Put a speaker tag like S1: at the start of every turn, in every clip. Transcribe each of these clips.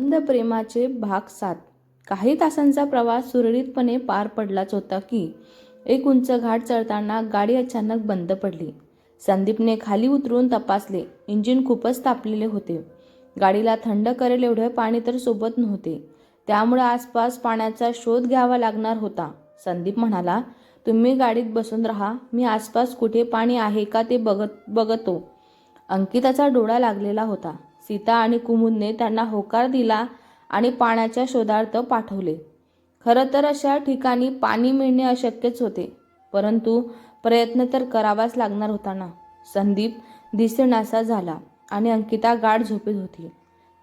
S1: अंध प्रेमाचे भाग सात. काही तासांचा प्रवास सुरळीतपणे पार पडलाच होता की एक उंच घाट चढताना गाडी अचानक बंद पडली. संदीपने खाली उतरून तपासले. इंजिन खूपच तापलेले होते. गाडीला थंड करेल एवढे पाणी तर सोबत नव्हते. त्यामुळे आसपास पाण्याचा शोध घ्यावा लागणार होता. संदीप म्हणाला तुम्ही गाडीत बसून राहा. मी आसपास कुठे पाणी आहे का ते बघत बघतो. अंकिताचा डोळा लागलेला होता. सीता आणि कुमुदने त्यांना होकार दिला आणि पाण्याच्या शोधार्थ पाठवले. खरं तर अशा ठिकाणी पाणी मिळणे अशक्यच होते परंतु प्रयत्न तर करावाच लागणार होता ना. संदीप दिसेनासा झाला आणि अंकिता गाढ झोपेत होती.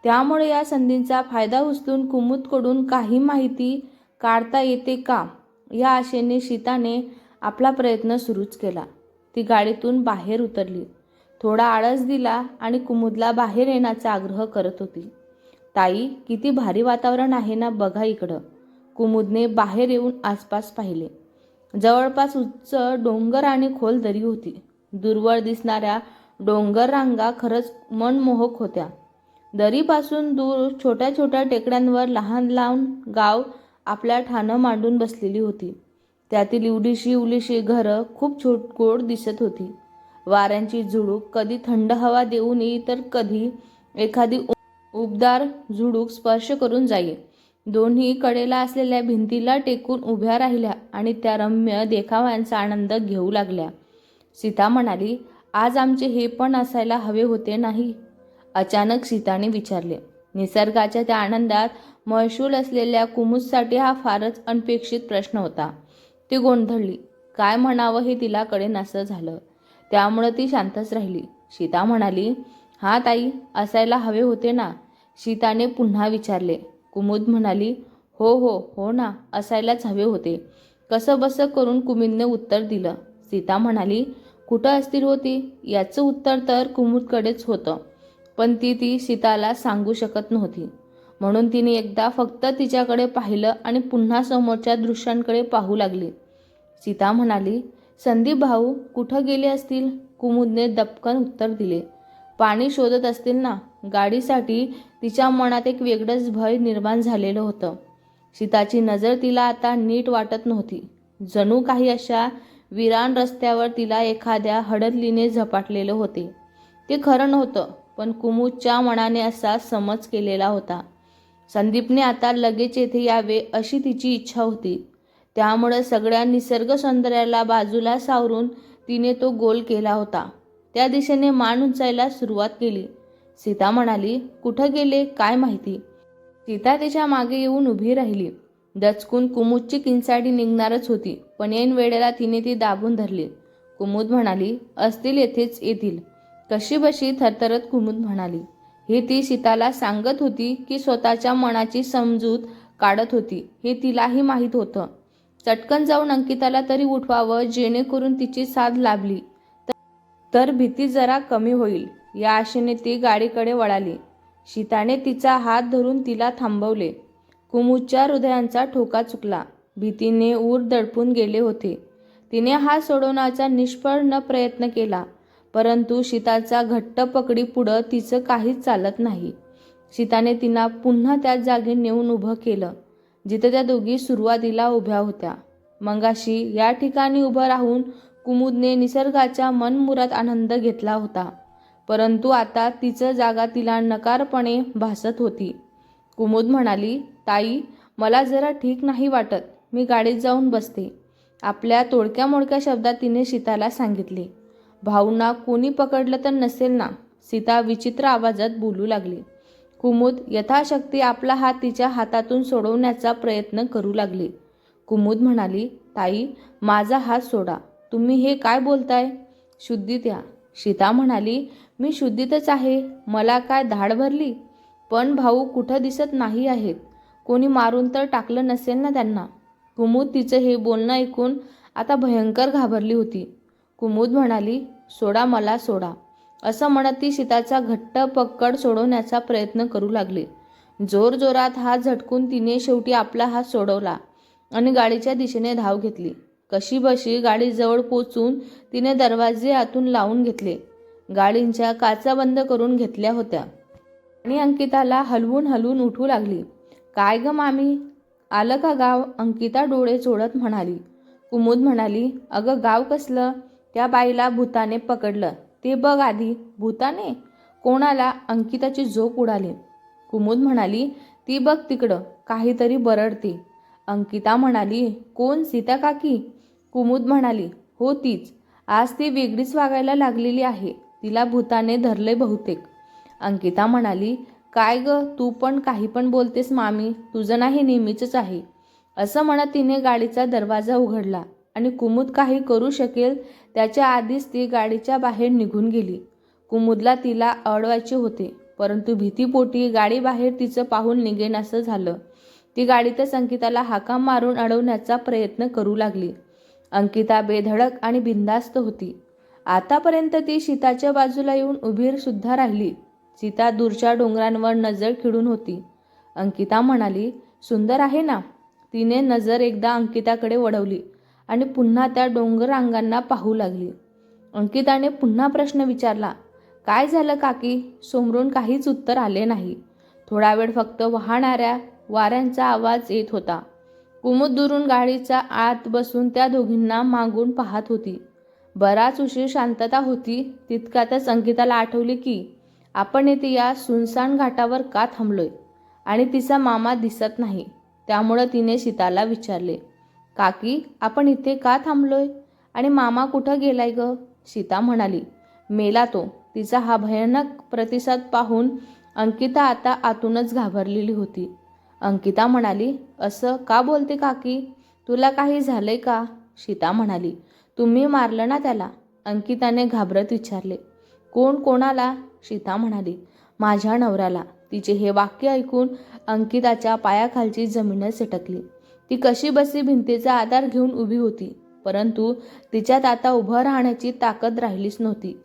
S1: त्यामुळे या संधींचा फायदा उचलून कुमुदकडून काही माहिती काढता येते का? या आशेने सीताने आपला प्रयत्न सुरूच केला. ती गाडीतून बाहेर उतरली. थोडा आळस दिला आणि कुमुदला बाहेर येण्याचा आग्रह करत होती. ताई किती भारी वातावरण आहे ना बघा इकडं. कुमुदने बाहेर येऊन आसपास पाहिले. जवळपास उच्च डोंगर आणि खोल दरी होती. दूरवर दिसणाऱ्या डोंगर रांगा खरंच मनमोहक होत्या. दरीपासून दूर छोट्या छोट्या टेकड्यांवर लहान लहान गाव आपल्या ठाणं मांडून बसलेली होती. त्यातील इवडीशी उलीशी घरं खूप छोट गोड दिसत होती. वाऱ्यांची झुळूक कधी थंड हवा देऊन येई तर कधी एखादी उ- उबदार झुळूक स्पर्श करून जाई. दोन्ही कडेला असलेल्या भिंतीला टेकून उभ्या राहिल्या आणि त्या रम्य देखाव्यांचा आनंद घेऊ लागल्या. सीता म्हणाली आज आमचे हे पण असायला हवे होते नाही. अचानक सीताने विचारले निसर्गाच्या त्या आनंदात महसूल असलेल्या कुमुदसाठी हा फारच अनपेक्षित प्रश्न होता. ती गोंधळली काय म्हणावं हे तिला कळेनासं झालं. त्यामुळं ती शांतच राहिली. सीता म्हणाली हा ताई असायला हवे होते ना. सीताने पुन्हा विचारले. कुमुद म्हणाली हो हो हो ना असायलाच हवे होते. कसं बसं करून कुमुदने उत्तर दिलं. सीता म्हणाली कुठं असतील होती याचं उत्तर तर कुमुदकडेच होतं. पण ती ती सीताला सांगू शकत नव्हती. म्हणून तिने एकदा फक्त तिच्याकडे पाहिलं आणि पुन्हा समोरच्या दृश्यांकडे पाहू लागली. सीता म्हणाली संदीप भाऊ कुठं गेले असतील? कुमुदने दपकन उत्तर दिले. पाणी शोधत असतील ना? गाडीसाठी तिच्या मनात एक वेगळंच भय निर्माण झालेलं होतं. सीताची नजर तिला आता नीट वाटत नव्हती. जणू काही अशा विरान रस्त्यावर तिला एखाद्या हडदलीने झपाटलेलं होते. ते खरं नव्हतं पण कुमुदच्या मनाने असा समज केलेला होता. संदीपने आता लगेच येथे यावे अशी तिची इच्छा होती. त्यामुळे सगळ्या निसर्ग सौंदर्याला बाजूला सावरून तिने तो गोल केला होता. त्या दिशेने मान उंचायला सुरुवात केली. सीता म्हणाली कुठं गेले? काय माहिती? सीता तिच्यामागे येऊन उभी राहिली. दचकून कुमुदची किंचाडी निघणारच होती पण ऐन वेळेला तिने ती दाबून धरली. कुमुद म्हणाली असतील येथेच येतील. कशी बशी थरथरत कुमुद म्हणाली. हे ती सीताला सांगत होती की स्वतःच्या मनाची समजूत काढत होती. हे तिलाही माहीत होतं. चटकन जाऊन अंकिताला तरी उठवावं जेणेकरून तिची साथ लाभली. तर भीती जरा कमी होईल या आशेने ती गाडीकडे वळाली. सीताने तिचा हात धरून तिला थांबवले. कुमुदच्या हृदयांचा ठोका चुकला. भीतीने ऊर दडपून गेले होते. तिने हात सोडवण्याचा निष्फळ न प्रयत्न केला परंतु शीताचा घट्ट पकडी पुढं तिचं काहीच चालत नाही. सीताने तिला पुन्हा त्याच जागी नेऊन उभं केलं. जिथे त्या दोघी सुरुवातीला उभ्या होत्या. मंगाशी या ठिकाणी उभं राहून कुमुदने निसर्गाच्या मनमुरात आनंद घेतला होता. परंतु आता तिचं जागा तिला नकारपणे भासत होती. कुमुद म्हणाली ताई मला जरा ठीक नाही वाटत. मी गाडीत जाऊन बसते. आपल्या तोडक्या मोडक्या शब्दात तिने सीताला सांगितले. भाऊंना कोणी पकडलं तर नसेल ना? सीता विचित्र आवाजात बोलू लागली. कुमुद यथाशक्ती आपला हात तिच्या हातातून सोडवण्याचा प्रयत्न करू लागली. कुमुद म्हणाली ताई माझा हात सोडा. तुम्ही हे काय बोलताय? शुद्धीत या सीता म्हणाली मी शुद्धीतच आहे. मला काय धाड भरली? पण भाऊ कुठं दिसत नाही आहेत. कोणी मारून तर टाकलं नसेल ना त्यांना. कुमुद तिचं हे बोलणं ऐकून आता भयंकर घाबरली होती. कुमुद म्हणाली सोडा मला सोडा. असं म्हणत ती सीताचा घट्ट पक्कड सोडवण्याचा प्रयत्न करू लागली. जोरजोरात हात झटकून तिने शेवटी आपला हात सोडवला आणि गाडीच्या दिशेने धाव घेतली. कशी बशी गाडी जवळ पोचून तिने दरवाजे आतून लावून घेतले. गाडींच्या काचा बंद करून घेतल्या होत्या. आणि अंकिताला हलवून हलवून उठू लागली. काय ग मामी? आलं का गाव? अंकिता डोळे चोळत म्हणाली. कुमुद म्हणाली अगं गाव कसलं? त्या बाईला भूताने पकडलं. ते बघ आधी भूताने कोणाला अंकिताची झोप उडाली? कुमुद म्हणाली ती बघ तिकडं काहीतरी बरडते. अंकिता म्हणाली कोण? सीता काकी? कुमुद म्हणाली हो तीच. आज ती वेगळीच वागायला लागलेली आहे. तिला भूताने धरले बहुतेक. अंकिता म्हणाली काय ग तू पण काही पण बोलतेस मामी. तुझं नाही नेहमीच आहे. असं म्हणत तिने गाडीचा दरवाजा उघडला. आणि कुमुद काही करू शकेल त्याच्या आधीच ती गाडीच्या बाहेर निघून गेली. कुमुदला तिला अडवायचे होते परंतु भीतीपोटी गाडी बाहेर तिचं पाहून निघेनासं झालं. ती गाडीतच अंकिताला हाका मारून अडवण्याचा प्रयत्न करू लागली. अंकिता बेधडक आणि बिंदास्त होती. आतापर्यंत ती शीताच्या बाजूला येऊन उभी सुद्धा राहिली. सीता दूरच्या डोंगरांवर नजर खिळून होती. अंकिता म्हणाली सुंदर आहे ना? तिने नजर एकदा अंकिताकडे वळवली. आणि पुन्हा त्या डोंगररांगांना पाहू लागली. अंकिताने पुन्हा प्रश्न विचारला काय झालं काकी? समोरून काहीच उत्तर आले नाही. थोडा वेळ फक्त वाहणाऱ्या वाऱ्यांचा आवाज येत होता. कुमुद दुरून गाडीच्या आत बसून त्या दोघींना मागून पाहत होती. बराच उशीर शांतता होती तितक्यातच अंकिताला आठवली की आपण येथे या सुनसान घाटावर का थांबलोय? आणि तिचा मामा दिसत नाही. त्यामुळं तिने सीताला विचारले. काकी आपण इथे का थांबलोय? आणि मामा कुठं गेलाय ग? सीता म्हणाली. मेला तो. तिचा हा भयानक प्रतिसाद पाहून अंकिता आता आतूनच घाबरलेली होती. अंकिता म्हणाली असं का बोलते काकी? तुला काही झालंय का? सीता म्हणाली तुम्ही मारलं ना त्याला. अंकिताने घाबरत विचारले कोण कोणाला? सीता म्हणाली माझ्या नवऱ्याला. तिचे हे वाक्य ऐकून अंकिताच्या पायाखालची जमीनच सटकली. ती कशी बसी भिंतीचा आधार घेऊन उभी होती. परंतु तिच्यात आता उभं राहण्याची ताकद राहिलीच नव्हती.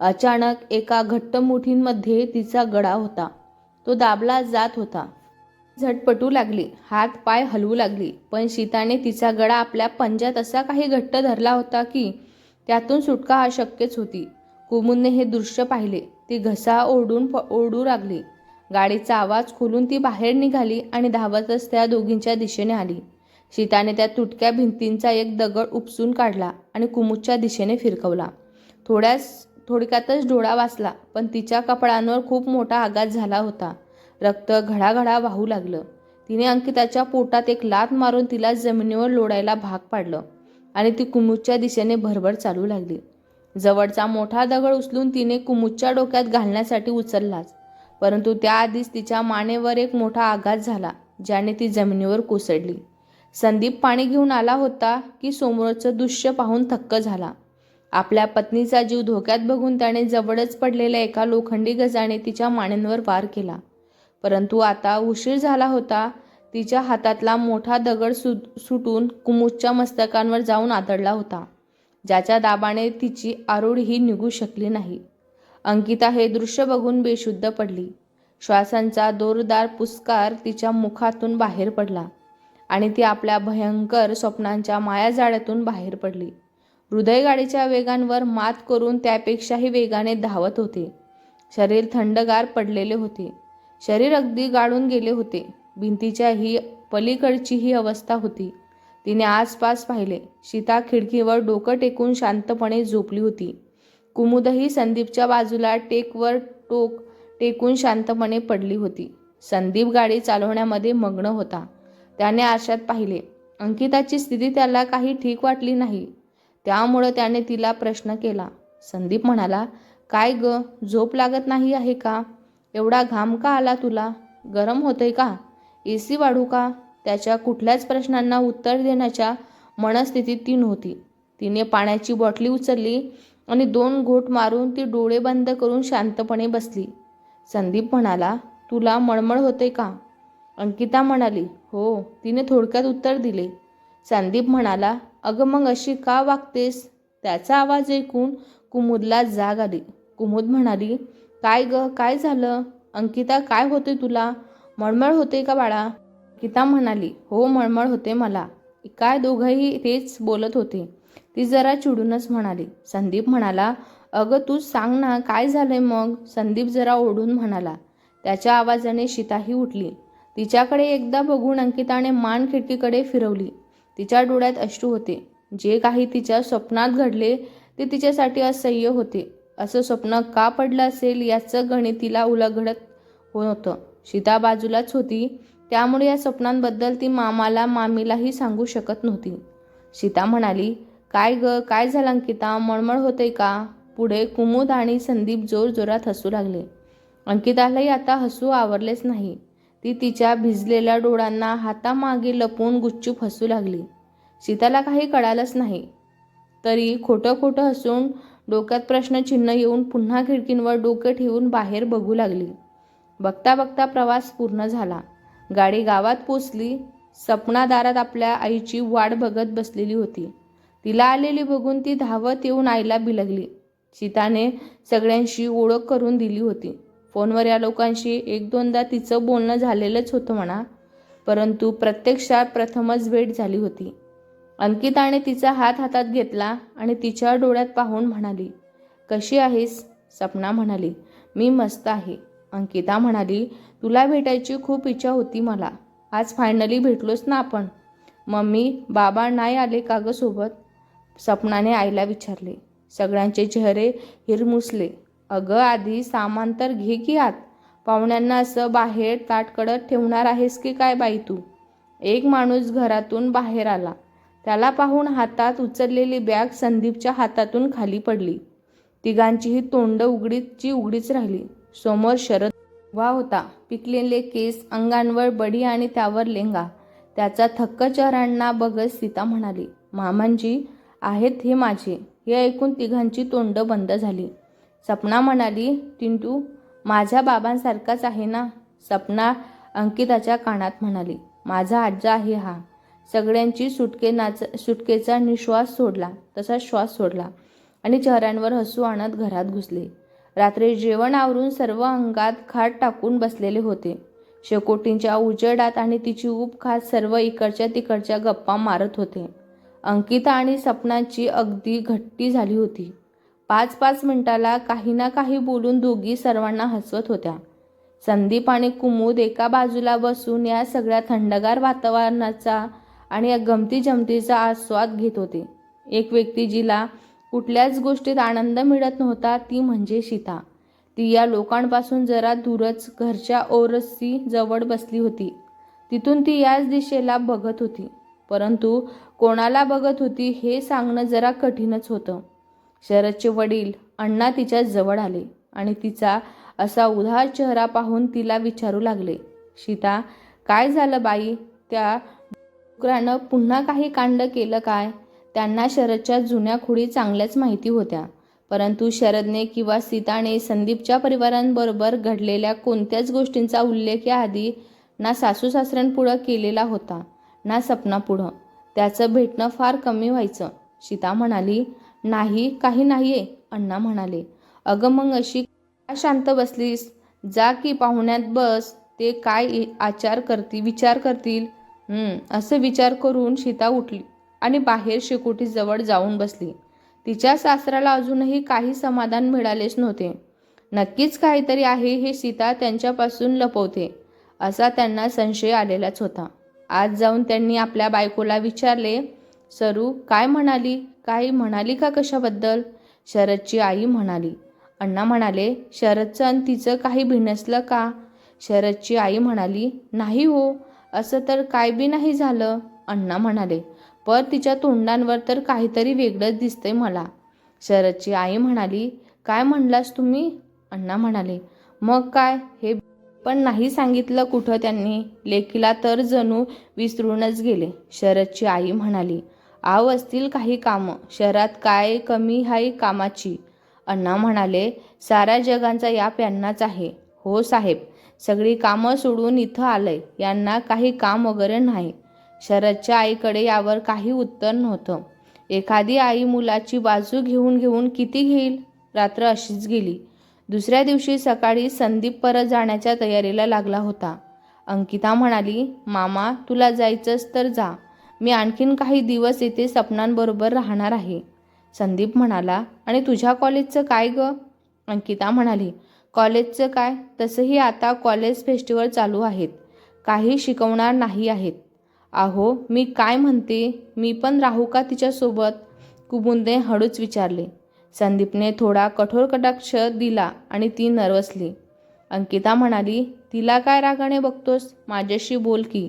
S1: अचानक एका घट्ट मुठींमध्ये तिचा गडा होता. तो दाबला जात होता. झटपटू लागली. हात पाय हलवू लागली. पण शीताने तिचा गळा आपल्या पंजात असा काही घट्ट धरला होता की त्यातून सुटका अशक्यच होती. कुमुदने हे दृश्य पाहिले. ती घसा ओढून ओढू लागली. गाडीचा आवाज खोलून ती बाहेर निघाली आणि धावतच त्या दोघींच्या दिशेने आली. सीताने त्या तुटक्या भिंतींचा एक दगड उपसून काढला आणि कुमुदच्या दिशेने फिरकवला. थोड्याच थोडक्यातच डोळा वाचला पण तिच्या कपडांवर खूप मोठा आघात झाला होता. रक्त घडाघडा वाहू लागलं. तिने अंकिताच्या पोटात एक लात मारून तिला जमिनीवर लोडायला भाग पाडलं आणि ती कुमुदच्या दिशेने भरभर चालू लागली. जवळचा मोठा दगड उचलून तिने कुमुदच्या डोक्यात घालण्यासाठी उचललाच. परंतु त्याआधीच तिच्या मानेवर एक मोठा आघात झाला ज्याने ती जमिनीवर कोसळली. संदीप पाणी घेऊन आला होता की समोरचं दृश्य पाहून थक्क झाला. आपल्या पत्नीचा जीव धोक्यात बघून त्याने जवळच पडलेल्या एका लोखंडी गजाने तिच्या मानेंवर वार केला. परंतु आता उशीर झाला होता तिच्या हातातला मोठा दगड सु सुटून कुमुदच्या मस्तकांवर जाऊन आदळला होता. ज्याच्या दाबाने तिची आरोळीही निघू शकली नाही. अंकिता हे दृश्य बघून बेशुद्ध पडली. श्वासांचा दोरदार पुस्कार तिच्या मुखातून बाहेर पडला आणि ती आपल्या भयंकर स्वप्नांच्या मायाजाळ्यातून बाहेर पडली. हृदयगाडीच्या वेगांवर मात करून त्यापेक्षाही वेगाने धावत होते. शरीर थंडगार पडलेले होते. शरीर अगदी गाळून गेले होते. भिंतीच्या ही पलीकडची ही अवस्था होती. तिने आसपास पाहिले. सीता खिडकीवर डोकं टेकून शांतपणे झोपली होती. कुमुदही संदीपच्या बाजूला टेकवर टोक टेकून शांतपणे पडली होती. संदीप गाडी चालवण्यामध्ये मग्न होता. त्याने आरशात पाहिले. अंकिताची स्थिती त्याला काही ठीक वाटली नाही. त्यामुळं त्याने तिला प्रश्न केला. संदीप म्हणाला काय ग झोप लागत नाही आहे का? एवढा घाम का आला तुला? गरम होतंय का? ए सी वाढू का? त्याच्या कुठल्याच प्रश्नांना उत्तर देण्याच्या मनस्थितीत ती नव्हती. तिने पाण्याची बॉटली उचलली आणि दोन घोट मारून ती डोळे बंद करून शांतपणे बसली. संदीप म्हणाला तुला मळमळ होते का? अंकिता म्हणाली हो. तिने थोडक्यात उत्तर दिले. संदीप म्हणाला अगं मग अशी का वागतेस? त्याचा आवाज ऐकून कुमुदला जाग आली. कुमुद म्हणाली काय ग काय झालं? अंकिता काय होते तुला? मळमळ होते का बाळा? अंकिता म्हणाली हो मळमळ होते मला. काय दोघंही तेच बोलत होते. ती जरा चिडूनच म्हणाली. संदीप म्हणाला अगं तू सांग ना काय झालंय मग? संदीप जरा ओढून म्हणाला. त्याच्या आवाजाने शीताही उठली. तिच्याकडे एकदा बघून अंकिताने मान खिडकीकडे फिरवली. तिच्या डोळ्यात अश्रू होते. जे काही तिच्या स्वप्नात घडले ते तिच्यासाठी असह्य होते. असं स्वप्न का पडलं असेल याचं गणितीला उलगडत होतं. सीता बाजूलाच होती. त्यामुळे या स्वप्नांबद्दल ती मामाला मामीलाही सांगू शकत नव्हती. सीता म्हणाली काय ग? काय झालं अंकिता? मळमळ होते का? पुढे कुमुद आणि संदीप जोरजोरात हसू लागले. अंकितालाही आता हसू आवरलेच नाही. ती तिच्या भिजलेल्या डोळ्यांना हातामागे लपवून गुच्चूप हसू लागली. सीताला काही कळालंच नाही. तरी खोटं खोटं हसून डोक्यात प्रश्नचिन्ह येऊन पुन्हा खिडकींवर डोकं ठेवून बाहेर बघू लागली. बघता बघता प्रवास पूर्ण झाला. गाडी गावात पोचली. सपना दारात आपल्या आईची वाट बघत बसलेली होती. तिला आलेली बघून ती धावत येऊन आईला बिलगली. सीताने सगळ्यांशी ओळख करून दिली होती. फोनवर या लोकांशी एक दोनदा तिचं बोलणं झालेलंच होतं म्हणा परंतु प्रत्यक्षात प्रथमच भेट झाली होती. अंकिताने तिचा हात हातात घेतला आणि तिच्या डोळ्यात पाहून म्हणाली कशी आहेस? सपना म्हणाली मी मस्त आहे. अंकिता म्हणाली तुला भेटायची खूप इच्छा होती मला. आज फायनली भेटलोच ना आपण. मम्मी बाबा नाही आले का गं सोबत? सपनाने आईला विचारले. सगळ्यांचे चेहरे हिरमुसले. अगं आधी सामान तर घे की आत. पाहुण्यांना असं बाहेर ताटकडत ठेवणार आहेस की काय बाई तू? एक माणूस घरातून बाहेर आला. त्याला पाहून हातात उचललेली बॅग संदीपच्या हातातून खाली पडली. तिघांचीही तोंड उघडीची उघडीच राहिली. समोर शरद उभा होता. पिकलेले केस अंगांवर बडी आणि त्यावर लेंगा. त्याचा थक्क चेहऱ्यांना बघत सीता म्हणाली मामांजी आहेत हे माझे. हे ऐकून तिघांची तोंड बंद झाली. सपना म्हणाली टिंटू माझ्या बाबांसारखाच आहे ना? सपना अंकिताच्या कानात म्हणाली माझा आज्जा आहे हा. सगळ्यांची सुटके नाच सुटकेचा निश्वास सोडला तसा श्वास सोडला आणि चेहऱ्यांवर हसू आणत घरात घुसले. रात्री जेवण आवरून सर्व अंगात खाट टाकून बसलेले होते. शेकोटींच्या उजेडात आणि तिची ऊब खात सर्व इकडच्या तिकडच्या गप्पा मारत होते. अंकिता आणि सपनाची अगदी घट्टी झाली होती. पाच पाच मिनिटाला काही ना काही बोलून दोघी सर्वांना हसवत होत्या. संदीप आणि कुमुद एका बाजूला बसून या सगळ्या थंडगार वातावरणाचा आणि या गमती जमतीचा आस्वाद घेत होते. एक व्यक्ती जिला कुठल्याच गोष्टीत आनंद मिळत नव्हता ती म्हणजे शीता ती या लोकांपासून जरा दूरच घरच्या ओरसी जवळ बसली होती. तिथून ती याच दिशेला बघत होती. परंतु कोणाला बघत होती हे सांगणं जरा कठीणच होतं. शरदचे वडील अण्णा तिच्या जवळ आले आणि तिचा असा उधार चेहरा पाहून तिला विचारू लागले सीता काय झालं बाई? त्या डुकरानं पुन्हा काही कांड केलं काय? त्यांना शरदच्या जुन्या खुडी चांगल्याच माहिती होत्या परंतु शरदने किंवा सीताने संदीपच्या परिवारांबरोबर घडलेल्या कोणत्याच गोष्टींचा उल्लेख याआधी ना सासू सासऱ्यांपुढं केलेला होता. ना सपना पुढं त्याचं भेटणं फार कमी व्हायचं. सीता म्हणाली नाही काही नाही आहे अण्णा म्हणाले. अगं मग अशी का शांत बसलीस? जा की पाहुण्यात बस ते काय आचार करती विचार करतील. असं विचार करून सीता उठली आणि बाहेर शेकोटीजवळ जाऊन बसली. तिच्या सासराला अजूनही काही समाधान मिळालेच नव्हते. नक्कीच काहीतरी आहे हे सीता त्यांच्यापासून लपवते असा त्यांना संशय आलेलाच होता. आज जाऊन त्यांनी आपल्या बायकोला विचारले सरू काय म्हणाली? काही म्हणाली का कशाबद्दल? शरदची आई म्हणाली अण्णा म्हणाले शरदचं आणि तिचं काही भिनसलं का? शरदची आई म्हणाली नाही हो असं तर काय बी नाही झालं. अण्णा म्हणाले पर तिच्या तोंडांवर तर काहीतरी वेगळंच दिसतंय मला. शरदची आई म्हणाली काय म्हणलास तुम्ही? अण्णा म्हणाले मग काय हे पण नाही सांगितलं कुठं त्यांनी. लेकीला तर जणू विसरूनच गेले शरदची आई म्हणाली. आव असतील काही कामं. शहरात काय कमी हाय कामाची? अण्णा म्हणाले साऱ्या जगांचा याप यांनाच आहे. हो साहेब सगळी कामं सोडून इथं आलंय. यांना काही काम वगैरे नाही. शरदच्या आईकडे यावर काही उत्तर नव्हतं. एखादी आई मुलाची बाजू घेऊन घेऊन किती घेईल? रात्र अशीच गेली. दुसऱ्या दिवशी सकाळी संदीप परत जाण्याच्या तयारीला लागला होता. अंकिता म्हणाली मामा तुला जायचंच तर जा. मी आणखीन काही दिवस येथे सपनांबरोबर राहणार आहे. संदीप म्हणाला आणि तुझ्या कॉलेजचं काय ग? अंकिता म्हणाली कॉलेजचं काय? तसंही आता कॉलेज फेस्टिवल चालू आहेत. काही शिकवणार नाही आहेत. अहो मी काय म्हणते? मी पण राहू का तिच्यासोबत? कुबुंदे हळूच विचारले. संदीपने थोडा कठोर कटाक्ष दिला आणि ती नर्वसली. अंकिता म्हणाली तिला काय रागाने बघतोस? माझ्याशी बोल की.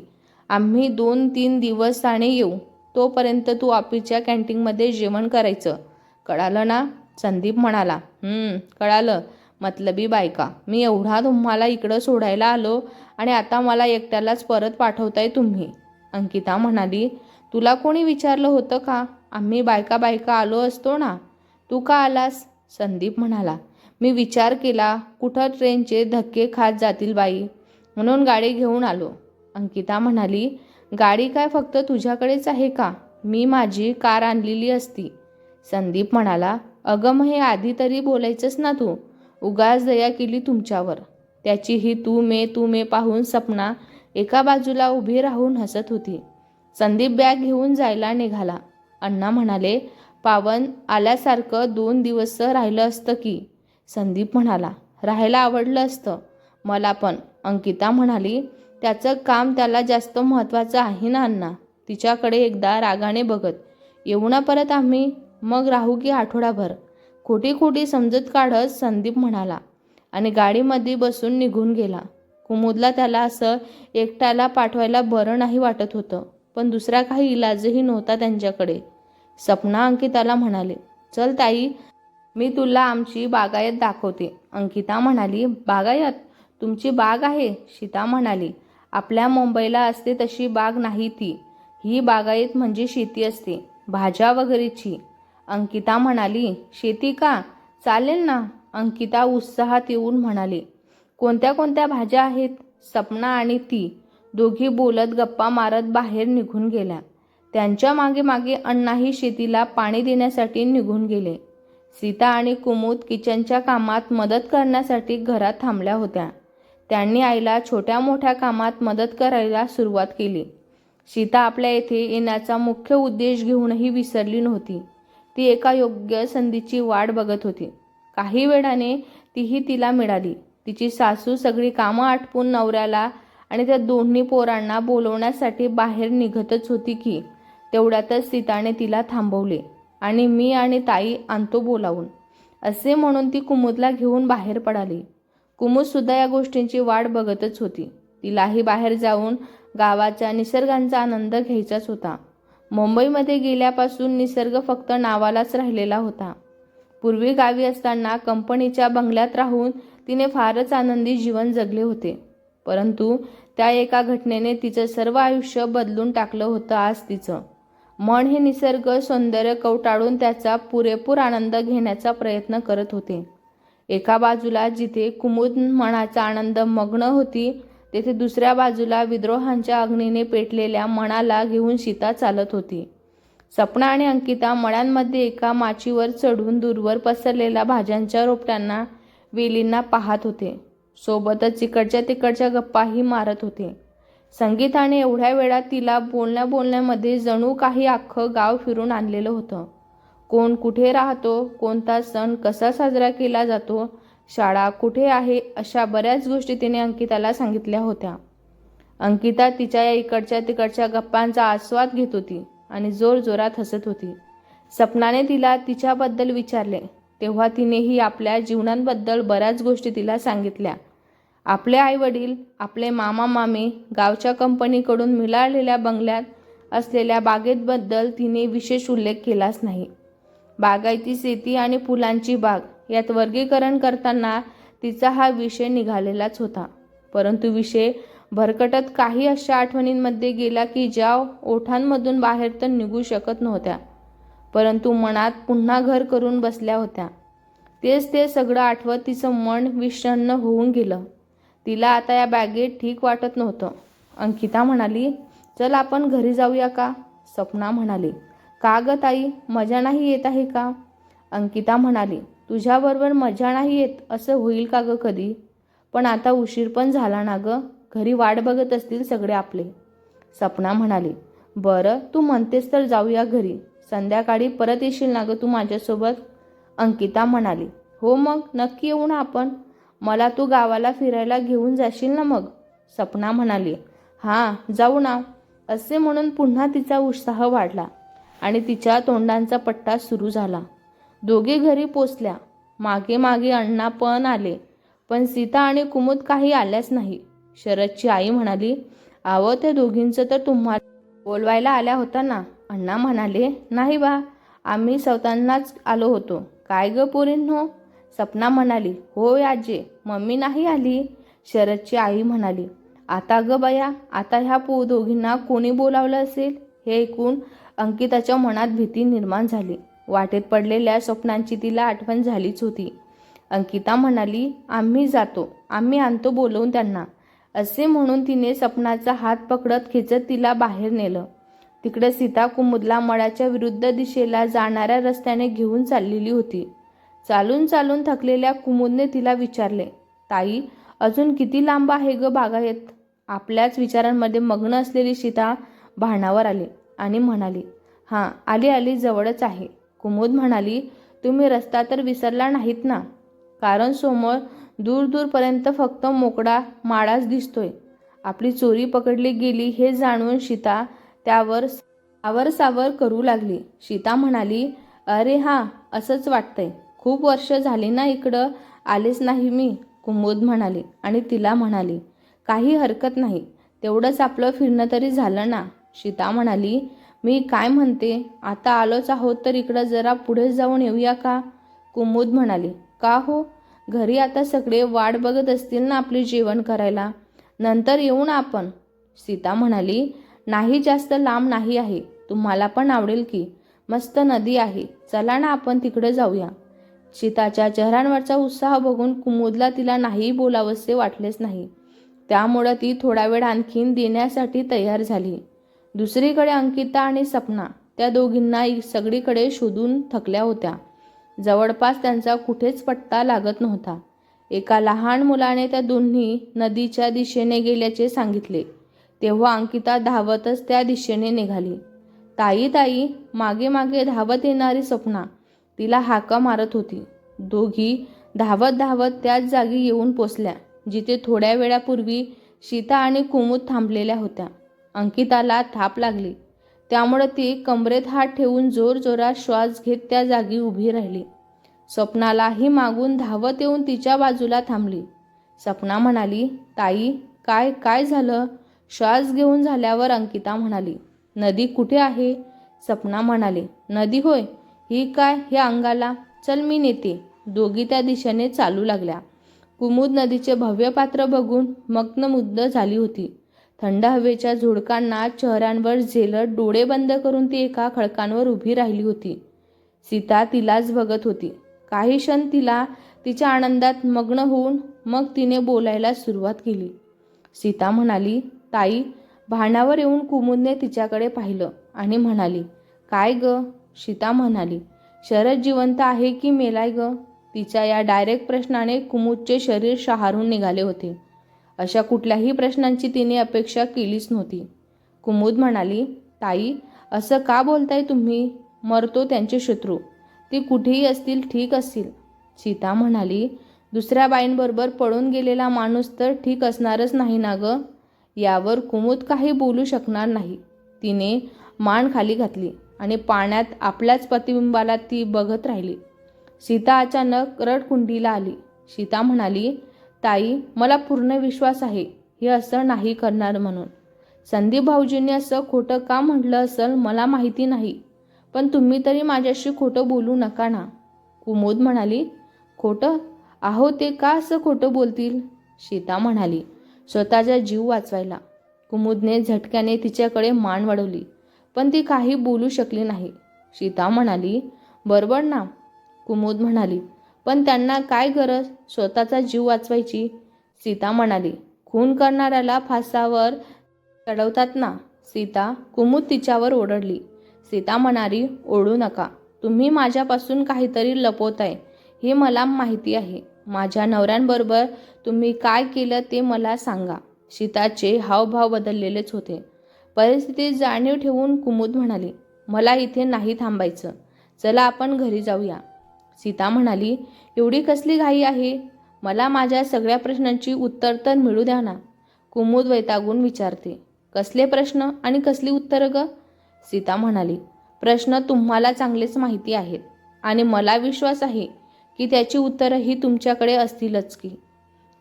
S1: आम्ही दोन तीन दिवस आणि येऊ. तोपर्यंत तू ऑफिसच्या कॅन्टीनमध्ये जेवण करायचं. कळालं ना? संदीप म्हणाला कळालं. मतलबी बायका मी एवढा तुम्हाला इकडं सोडायला आलो आणि आता मला एकट्यालाच परत पाठवताय तुम्ही. अंकिता म्हणाली तुला कोणी विचारलं होतं का? आम्ही बायका बायका आलो असतो ना. तू का आलास? संदीप म्हणाला. मी विचार केला कुठं ट्रेनचे धक्के खात जातील बाई? म्हणून गाडी घेऊन आलो. अंकिता म्हणाली गाडी काय फक्त तुझ्याकडेच आहे का? मी माझी कार आणलेली असती. संदीप म्हणाला अगं मग हे आधी तरी बोलायचंच ना तू? उगाच दया केली तुमच्यावर. त्याची ही तू मे तू मे पाहून सपना एका बाजूला उभी राहून हसत होती. संदीप बॅग घेऊन जायला निघाला. अण्णा म्हणाले पावन आल्यासारखं दोन दिवस राहिलं असतं की. संदीप म्हणाला राहायला आवडलं असतं. मला पण. अंकिता म्हणाली त्याचं काम त्याला जास्त महत्त्वाचं आहे ना अण्णा. तिच्याकडे एकदा रागाने बघत. येऊ ना परत आम्ही? मग राहू की आठवडाभर. खोटी खोटी समजत काढत संदीप म्हणाला आणि गाडीमध्ये बसून निघून गेला. कुमुदला त्याला असं एकट्याला पाठवायला बरं नाही वाटत होतं पण दुसरा काही इलाजही नव्हता त्यांच्याकडे. सपना अंकिताला म्हणाले चल ताई मी तुला आमची बागायत दाखवते. अंकिता म्हणाली बागायत? तुमची बाग आहे? सीता म्हणाली आपल्या मुंबईला असते तशी बाग नाही ती. ही बागायत म्हणजे शेती असते भाज्या वगैरेची. अंकिता म्हणाली शेती का? चालेल ना. अंकिता उत्साहात येऊन म्हणाली कोणत्या कोणत्या भाज्या आहेत? सपना आणि ती दोघी बोलत गप्पा मारत बाहेर निघून गेल्या. त्यांच्या मागे मागे अण्णाही शेतीला पाणी देण्यासाठी निघून गेले. सीता आणि कुमुद किचनच्या कामात मदत करण्यासाठी घरात थांबल्या होत्या. त्यांनी आईला छोट्या मोठ्या कामात मदत करायला सुरुवात केली. सीता आपल्या येथे येण्याचा मुख्य उद्देश घेऊनही विसरली नव्हती. ती एका योग्य संधीची वाट बघत होती. काही वेळाने तीही तिला मिळाली. तिची सासू सगळी कामं आटपून नवऱ्याला आणि त्या दोन्ही पोरांना बोलवण्यासाठी बाहेर निघतच होती की तेवढ्यातच सीताने तिला थांबवले आणि मी आणि ताई आणतो बोलावून. असे म्हणून ती कुमुदला घेऊन बाहेर पडाली. कुमुदसुद्धा या गोष्टींची वाट बघतच होती. तिलाही बाहेर जाऊन गावाच्या निसर्गांचा आनंद घ्यायचाच होता. मुंबईमध्ये गेल्यापासून निसर्ग फक्त नावालाच राहिलेला होता. पूर्वी गावी असताना कंपनीच्या बंगल्यात राहून तिने फारच आनंदी जीवन जगले होते. परंतु त्या एका घटनेने तिचं सर्व आयुष्य बदलून टाकलं होतं आज तिचं. मन हे निसर्ग सौंदर्य कवटाळून त्याचा पुरेपूर आनंद घेण्याचा प्रयत्न करत होते. एका बाजूला जिथे कुमुद मनाचा आनंद मग्न होती तेथे दुसऱ्या बाजूला विद्रोहांच्या अग्नीने पेटलेल्या मनाला घेऊन सीता चालत होती. सपना आणि अंकिता मळ्यांमध्ये एका माचीवर चढून दूरवर पसरलेल्या भाज्यांच्या रोपट्यांना वेलींना पाहत होते. सोबतच इकडच्या तिकडच्या गप्पाही मारत होते. संगीताने एवढ्या वेळा तिला बोलण्या बोलण्यामध्ये जणू काही अख्खं गाव फिरून आणलेलं होतं. कोण कुठे राहतो कोणता सण कसा साजरा केला जातो शाळा कुठे आहे अशा बऱ्याच गोष्टी तिने अंकिताला सांगितल्या होत्या. अंकिता तिच्या या इकडच्या तिकडच्या गप्पांचा आस्वाद घेत होती आणि जोरजोरात हसत होती. सपनाने तिला तिच्याबद्दल विचारले. तेव्हा तिनेही आपल्या जीवनांबद्दल बऱ्याच गोष्टी तिला सांगितल्या. आपले आईवडील आपले मामा मामी गावच्या कंपनीकडून मिळालेल्या बंगल्यात असलेल्या बागेतबद्दल तिने विशेष उल्लेख केलाच नाही. बागायती शेती आणि फुलांची बाग यात वर्गीकरण करताना तिचा हा विषय निघालेलाच होता. परंतु विषय भरकटत काही अशा आठवणींमध्ये गेला की ज्या ओठांमधून बाहेर तर निघू शकत नव्हत्या परंतु मनात पुन्हा घर करून बसल्या होत्या. तेच ते सगळं आठवत तिचं मन विषण्ण होऊन गेलं. तिला आता या बॅगेत ठीक वाटत नव्हतं. अंकिता म्हणाली चल आपण घरी जाऊया का? सपना म्हणाली का ग ताई मजा नाही येत आहे का? अंकिता म्हणाली तुझ्याबरोबर मजा नाही येत असं होईल का ग कधी? पण आता उशीर पण झाला ना ग घरी वाट बघत असतील सगळे आपले. सपना म्हणाली बरं तू म्हणतेस तर जाऊया घरी संध्याकाळी परत येशील ना ग तू माझ्यासोबत? अंकिता म्हणाली हो मग नक्की येऊ ना आपण. मला तू गावाला फिरायला घेऊन जाशील ना मग? सपना म्हणाली. हां जाऊ ना. असे म्हणून पुन्हा तिचा उत्साह वाढला आणि तिच्या तोंडांचा पट्टा सुरू झाला. दोघे घरी पोचल्या. मागे मागे अण्णा पण आले. पण सीता आणि कुमुद काही आल्याच नाही. शरदची आई म्हणाली आवं त्या दोघींचं तर तुम्हाला बोलवायला आल्या होता ना? अण्णा म्हणाले नाही बा आम्ही स्वतःनाच आलो होतो. काय ग पोरींनो? सपना म्हणाली होय आजे मम्मी नाही आली? शरदची आई म्हणाली आता ग बया आता ह्या पो दोघींना कोणी बोलावलं असेल? हे ऐकून अंकिताच्या मनात भीती निर्माण झाली. वाटेत पडलेल्या स्वप्नांची तिला आठवण झालीच होती. अंकिता म्हणाली आम्ही जातो आम्ही आणतो बोलवून त्यांना. असे म्हणून तिने सपनाचा हात पकडत खेचत तिला बाहेर नेलं. तिकडे सीता कुमुदला मळाच्या विरुद्ध दिशेला जाणाऱ्या रस्त्याने घेऊन चाललेली होती. चालून चालून थकलेल्या कुमुदने तिला विचारले ताई अजून किती लांब आहे ग बागायत? आपल्याच विचारांमध्ये मग्न असलेली सीता भाणावर आली आणि म्हणाली हां आली आली जवळच आहे. कुमुद म्हणाली तुम्ही रस्ता तर विसरला नाहीत ना? कारण समोर दूर दूरपर्यंत फक्त मोकळा माळाच दिसतोय. आपली चोरी पकडली गेली हे जाणून सीता त्यावर सावर सावर करू लागली. सीता म्हणाली अरे हां असंच वाटतंय. खूप वर्ष झाली ना इकडं. आलेच नाही मी कुमोद म्हणाली आणि तिला म्हणाली काही हरकत नाही तेवढंच आपलं फिरणं तरी झालं ना. सीता म्हणाली मी काय म्हणते आता आलोच आहोत तर इकडं जरा पुढे जाऊन येऊया का? कुमुद म्हणाली का हो? घरी आता सगळे वाट बघत असतील ना आपले जेवण करायला. नंतर येऊ ना आपण. सीता म्हणाली नाही जास्त लांब नाही आहे. तुम्हाला पण आवडेल की. मस्त नदी आहे. चला ना आपण तिकडे जाऊया. चिताच्या चेहऱ्यांवरचा उत्साह बघून कुमुदला तिला नाही बोलावंसे वाटलेच नाही. त्यामुळं ती थोडा वेळ आणखीन देण्यासाठी तयार झाली. दुसरीकडे अंकिता आणि सपना त्या दोघींना सगळीकडे शोधून थकल्या होत्या. जवळपास त्यांचा कुठेच पत्ता लागत नव्हता. एका लहान मुलाने त्या दोन्ही नदीच्या दिशेने गेल्याचे सांगितले. तेव्हा अंकिता धावतच त्या दिशेने निघाली. ताई ताई मागे मागे धावत येणारी स्वप्ना तिला हाका मारत होती. दोघी धावत धावत त्याच जागी येऊन पोचल्या जिथे थोड्या वेळापूर्वी सीता आणि कुमुद थांबलेल्या होत्या. अंकिताला थाप लागली. त्यामुळे ती कमरेत हात ठेवून जोरजोरात श्वास घेत त्या जागी उभी राहिली. स्वप्नालाही मागून धावत येऊन तिच्या बाजूला थांबली. सपना म्हणाली ताई काय काय झालं? श्वास घेऊन झाल्यावर अंकिता म्हणाली नदी कुठे आहे? सपना म्हणाली नदी होय ही काय हे अंगाला? चल मी नेते. दोघी त्या दिशेने चालू लागल्या. कुमुद नदीचे भव्य पात्र बघून मग्नमुग्ध झाली होती. थंड हवेच्या झुडकांना चेहऱ्यांवर झेलत डोळे बंद करून ती एका खडकांवर उभी राहिली होती. सीता तिलाच बघत होती. काही क्षण तिला तिच्या आनंदात मग्न होऊन मग तिने बोलायला सुरुवात केली. सीता म्हणाली ताई भाणावर येऊन कुमुदने तिच्याकडे पाहिलं आणि म्हणाली काय ग? सीता म्हणाली शरद जिवंत आहे की मेलाय ग? तिच्या या डायरेक्ट प्रश्नाने कुमुदचे शरीर शहारून निघाले होते. अशा कुठल्याही प्रश्नांची तिने अपेक्षा केलीच नव्हती. कुमुद म्हणाली ताई असं का बोलताय तुम्ही? मरतो त्यांचे शत्रू. ती कुठेही असतील ठीक असतील. सीता म्हणाली दुसऱ्या बाईंबरोबर पळून गेलेला माणूस तर ठीक असणारच नाही ना ग? यावर कुमुद काही बोलू शकणार नाही. तिने मान खाली घातली. आणि पाण्यात आपल्याच प्रतिबिंबाला ती बघत राहिली. सीता अचानक रडकुंडीला आली. सीता म्हणाली ताई मला पूर्ण विश्वास आहे. हे असं नाही करणार म्हणून. संदीप भाऊजींनी असं खोटं का म्हटलं असेल मला माहिती नाही. पण तुम्ही तरी माझ्याशी खोटं बोलू नका ना. कुमोद म्हणाली खोटं? आहो ते का असं खोटं बोलतील? सीता म्हणाली स्वतःचा जीव वाचवायला. कुमुदने झटक्याने तिच्याकडे मान वाढवली. पण ती काही बोलू शकली नाही. सीता म्हणाली बरोबर ना? कुमुद म्हणाली पण त्यांना काय गरज? स्वतःचा जीव वाचवायची. सीता म्हणाली खून करणाऱ्याला फासावर चढवतात ना? सीता कुमुद तिच्यावर ओरडली. सीता म्हणाली ओढू नका. तुम्ही माझ्यापासून काहीतरी लपवताय. हे मला माहिती आहे. माझ्या नवऱ्यांबरोबर तुम्ही काय केलं ते मला सांगा. सीताचे हावभाव बदललेलेच होते. परिस्थिती जाणीव ठेवून कुमुद म्हणाली मला इथे नाही थांबायचं. चला आपण घरी जाऊया. सीता म्हणाली एवढी कसली घाई आहे? मला माझ्या सगळ्या प्रश्नांची उत्तर तर मिळू द्या ना. कुमुद वैतागून विचारते कसले प्रश्न आणि कसली उत्तरं ग? सीता म्हणाली प्रश्न तुम्हाला चांगलेच माहिती आहेत आणि मला विश्वास आहे की त्याची उत्तरंही तुमच्याकडे असतीलच की.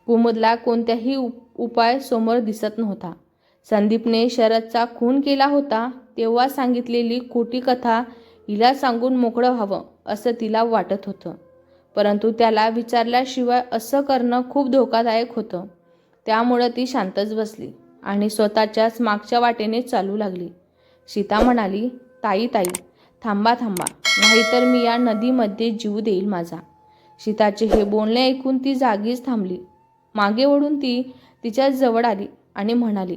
S1: कुमुदला कोणत्याही उप उपाय समोर दिसत नव्हता. संदीपने शरदचा खून केला होता तेव्हा सांगितलेली खोटी कथा हिला सांगून मोकळं व्हावं असं तिला वाटत होतं. परंतु त्याला विचारल्याशिवाय असं करणं खूप धोकादायक होतं. त्यामुळं ती शांतच बसली आणि स्वतःच्याच मागच्या वाटेने चालू लागली. सीता म्हणाली ताई ताई थांबा थांबा नाहीतर मी या नदीमध्ये जीव देईल माझा. सीताचे हे बोलणे ऐकून ती जागीच थांबली. मागे ओढून ती तिच्या जवळ आली आणि म्हणाली